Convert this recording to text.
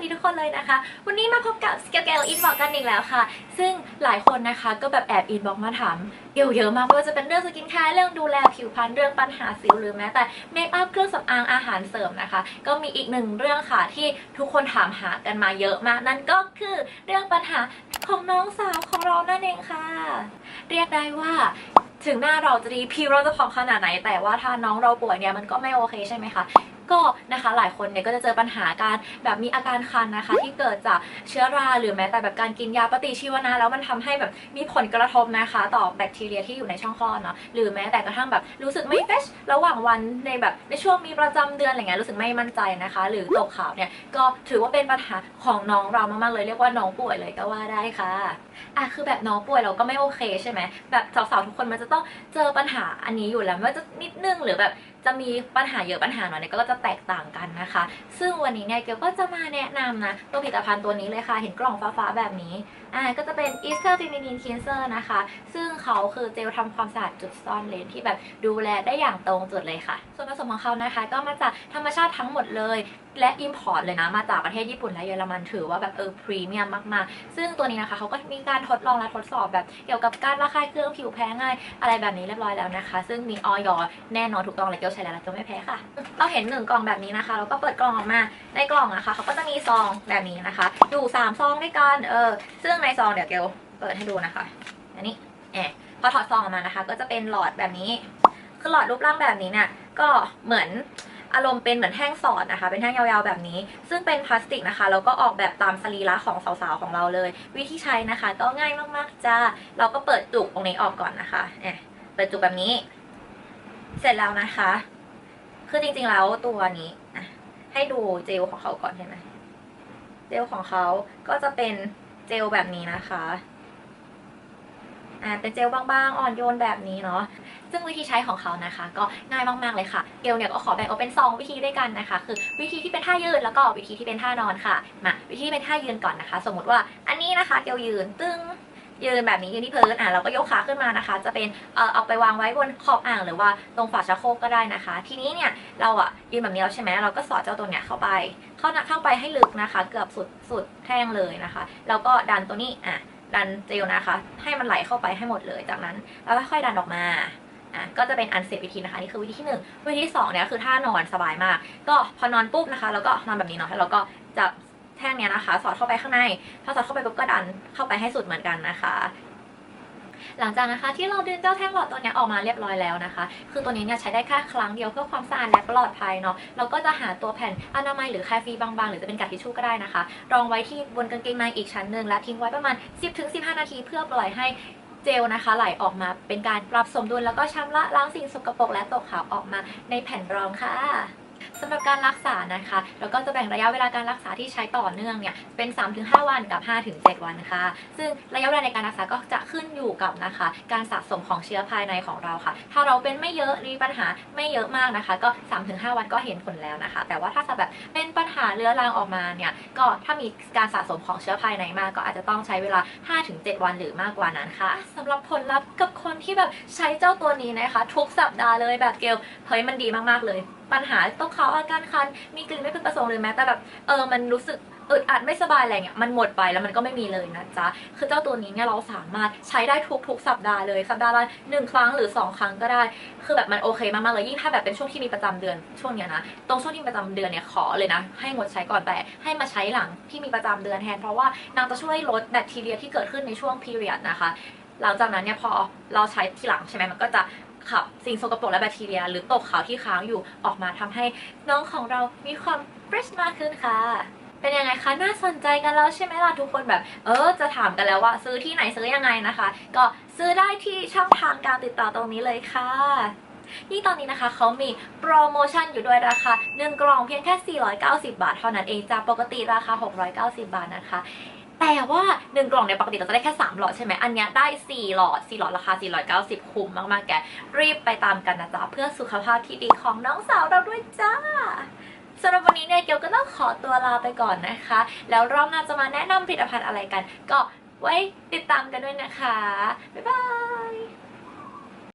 วัสดีทุกคนเลยนะคะ วันนี้มาพบกับสเกลเกลอินบอกกันอีกแล้วค่ะ ซึ่งหลายคนนะคะก็แบบแอบอินบอกมาถามเกี่ยวเยอะมากไม่ว่าจะเป็นเรื่องสกินแคร์เรื่องดูแลผิวพรรณเรื่องปัญหาสิวหรือแม้แต่เมคอัพเครื่องสำอางอาหารเสริมนะคะ ก็มีอีกหนึ่งเรื่องค่ะที่ทุกคนถามหากันมาเยอะมาก นั่นก็คือเรื่องปัญหาของน้องสาวของเรานั่นเองค่ะ เรียกได้ว่าถึงหน้าเราจะดีผิวเราจะผองขนาดไหน แต่ว่าถ้าน้องเราป่วยเนี่ยมันก็ไม่โอเคใช่ไหมคะ ก็นะคะหลายคนเนี่ยก็จะเจอปัญหาการแบบมีอาการคันนะคะ ที่เกิดจากเชื้อราหรือแม้แต่แบบการกินยาปฏิชีวนะแล้วมันทำให้แบบมีผลกระทบนะคะ ต่อแบคทีเรียที่อยู่ในช่องคลอดเนาะหรือแม้แต่กระทั่งแบบรู้สึกไม่เฟชระหว่างวันในแบบในช่วงมีประจำเดือนอะไรเงี้ยรู้สึกไม่มั่นใจนะคะ หรือตกขาวเนี่ยก็ถือว่าเป็นปัญหาของน้องเรามากๆเลยเรียกว่าน้องป่วยเลยก็ว่าได้ค่ะอะคือแบบน้องป่วยเราก็ไม่โอเคใช่ไหมแบบสาวๆทุกคนมันจะต้องเจอปัญหาอันนี้อยู่แล้วไม่ว่าจะนิดนึงหรือแบบจะมีปัญหาเยอะปัญหาหน้อยเนี่ยก็จะแตกต่างกันนะคะ ซึ่งวันนี้เนี่ยเกียวก็จะมาแนะนำนะตัวผลิตภัณฑ์ตัวนี้เลยค่ะ เห็นกล่องฟ้าๆแบบนี้อ่าก็จะเป็น Easter Feminine Cleanser นะคะ ซึ่งเขาคือเจลทำความสะอาดจุดซ่อนเลนที่แบบดูแลได้อย่างตรงจุดเลยค่ะ ส่วนผสมของเขานะคะ ก็มาจากธรรมชาติทั้งหมดเลย และ Import เลยนะ มาจากประเทศญี่ปุ่นและเยอรมันถือว่าแบบเออพรีเมียมมากๆ ซึ่งตัวนี้นะคะเขาก็มีการทดลองและทดสอบแบบเกี่ยวกับการระคายเครื่องผิวแพ้ง่าย อะไรแบบนี้เรียบร้อยแล้วนะคะ ซึ่งมีออยแน่นอนถูกต้องเลยเกียวใช้แล้วเกียวไม่แพ้ค่ะ เราเห็นหนึ่งกล่องแบบนี้นะคะเราก็เปิดกล่องออกมาในกล่องนะคะเขาก็จะมีซองแบบนี้นะคะ อยู่สามซองด้วยกันเออซึ่งในซองเดี๋ยวเกลเปิดให้ดูนะคะ อันนี้แอบพอถอดซองออกมานะคะ ก็จะเป็นหลอดแบบนี้คือหลอดรูปร่างแบบนี้เนี่ยก็เหมือนอารมณ์เป็นเหมือนแท่งสอดนะคะ เป็นแท่งยาวๆแบบนี้ ซึ่งเป็นพลาสติกนะคะ แล้วก็ออกแบบตามสรีระของสาวๆของเราเลย วิธีใช้นะคะ ก็ง่ายมากๆจ้า เราก็เปิดจุกตรงนี้ออกก่อนนะคะเอ่เปิดจุกแบบนี้ เสร็จแล้วนะคะ คือจริงๆแล้วตัวนี้อะให้ดูเจลของเขาก่อนใช่ไหมเจลของเขาก็จะเป็นเจลแบบนี้นะคะอ่าเป็นเจลบางๆ อ่อนโยนแบบนี้เนาะ ซึ่งวิธีใช้ของเขานะคะ ก็ง่ายมากๆเลยค่ะ เกลเนี่ยก็ขอแบ่งออกเป็นสองวิธีด้วยกันนะคะ คือวิธีที่เป็นท่ายืนแล้วก็วิธีที่เป็นท่านอนค่ะ มาวิธีเป็นท่ายืนก่อนนะคะ สมมติว่าอันนี้นะคะ เกลยืนตึ้ง ยืนแบบนี้ยืนที่พื้นอะเราก็ยกขาขึ้นมานะคะ จะเป็นเอ่อเอาไปวางไว้บนขอบอ่างหรือว่าตรงฝาชักโครกก็ได้นะคะ ทีนี้เนี่ยเราอะยืนแบบนี้แล้วใช่ไหมเราก็สอดเจ้าตัวเนี้ยเข้าไปเข้านเข้าไปให้ลึกนะคะ เกือบสุดสุดแท่งเลยนะคะแล้วก็ดันตัวนี้อะดันเจลนะคะ ให้มันไหลเข้าไปให้หมดเลยจากนั้นแล้วค่อยๆดันออกมาอะก็จะเป็นอันเสร็จวิธีนะคะนี่คือวิธีที่หนึ่งวิธีที่สองเนี่ยคือท่านอนสบายมาก ก็พอนอนปุ๊บนะคะ แล้วก็นอนแบบนี้เนาะแล้วเราก็จับ แท่งเนี้ยนะคะ สอดเข้าไปข้างใน พอสอดเข้าไปปุ๊บก็ดันเข้าไปให้สุดเหมือนกันนะคะหลังจากนะคะที่เราดึงเจ้าแท่งหลอดตัวนี้ออกมาเรียบร้อยแล้วนะคะ คือตัวนี้เนี่ยใช้ได้แค่ครั้งเดียวเพื่อความสะอาดและปลอดภัยเนาะเราก็จะหาตัวแผ่นอนามัยหรือแคฟีบางๆ หรือจะเป็นกระดาษทิชชู่ก็ได้นะคะ รองไว้ที่บนกางเกงในอีกชั้นหนึ่งและทิ้งไว้ประมาณ 10-15 นาที เพื่อปล่อยให้เจลนะคะไหลออกมาเป็นการปรับสมดุลแล้วก็ชำระล้างสิ่งสกปรกและตกขาวออกมาในแผ่นรองค่ะ สำหรับการรักษานะคะเราก็จะแบ่งระยะเวลาการรักษาที่ใช้ต่อเนื่องเนี่ยเป็น 3-5 วันกับ 5-7 วันค่ะ ซึ่งระยะเวลาในการรักษาก็จะ ขึ้นอยู่กับนะคะ การสะสมของเชื้อภายในของเราค่ะ ถ้าเราเป็นไม่เยอะมีปัญหาไม่เยอะมากนะคะ ก็ 3-5 วันก็เห็นผลแล้วนะคะ แต่ว่าถ้าจะแบบเป็นปัญหาเรื้อรังออกมาเนี่ยก็ถ้ามีการสะสมของเชื้อภายในมากก็อาจจะต้องใช้เวลา 5-7 วันหรือมากกว่านั้นค่ะสำหรับผลลัพธ์กับคนที่แบบใช้เจ้าตัวนี้นะคะ ทุกสัปดาห์เลยแบบเกลเฮ้ยมันดีมากๆเลย ปัญหาต้องเขาอาการคันมีกลิ่นไม่พึงประสงค์หรือแม้แต่แบบเออมันรู้สึก อึดอัดไม่สบายอะไรเงี้ยมันหมดไปแล้วมันก็ไม่มีเลยนะจ๊ะคือเจ้าตัวนี้เนี่ยเราสามารถใช้ได้ทุกๆสัปดาห์เลยสัปดาห์ละหนึ่งครั้งหรือสองครั้งก็ได้ คือแบบมันโอเคมากๆเลยยิ่งถ้าแบบเป็นช่วงที่มีประจำเดือนช่วงเนี้ยนะตรงช่วงที่ประจำเดือนเนี่ยขอเลยนะ ให้งดใช้ก่อนแต่ให้มาใช้หลังที่มีประจำเดือนแทนเพราะว่านางจะช่วยลดแบคทีเรียที่เกิดขึ้นในช่วงพีเรียดนะคะหลังจากนั้นเนี่ยพอเราใช้ทีหลังใช่ไหมมันก็จะขับสิ่งสกปรกและแบคทีเรีย หรือตกขาวที่ค้างอยู่ออกมาทำให้น้องของเรามีความเฟรชมากขึ้นค่ะ เป็นยังไงคะ น่าสนใจกันแล้วใช่ไหมล่ะทุกคนแบบ เออ จะถามกันแล้วว่า ซื้อที่ไหนซื้อยังไงนะคะ ก็ซื้อได้ที่ช่องทางการติดต่อตรงนี้เลยค่ะนี่ตอนนี้นะคะเขามีโปรโมชั่นอยู่ด้วยราคา 1 กล่องเพียงแค่ 490 บาท เท่านั้นเองจากปกติราคา 690 บาทนะคะ แต่ว่า 1 กล่องเนี่ยปกติเราจะได้แค่ 3 หลอดใช่ไหมอันนี้ได้ 4 หลอด 4 หลอดราคา 490 คุ้มมากๆแกรีบไปตามกันนะจ๊ะ เพื่อสุขภาพที่ดีของน้องสาวเราด้วยจ้า สำหรับวันนี้เนี่ยเกียวก็ต้องขอตัวลาไปก่อนนะคะ แล้วรอบหน้าจะมาแนะนำผลิตภัณฑ์อะไรกัน ก็ไว้ติดตามกันด้วยนะคะ บ๊ายบาย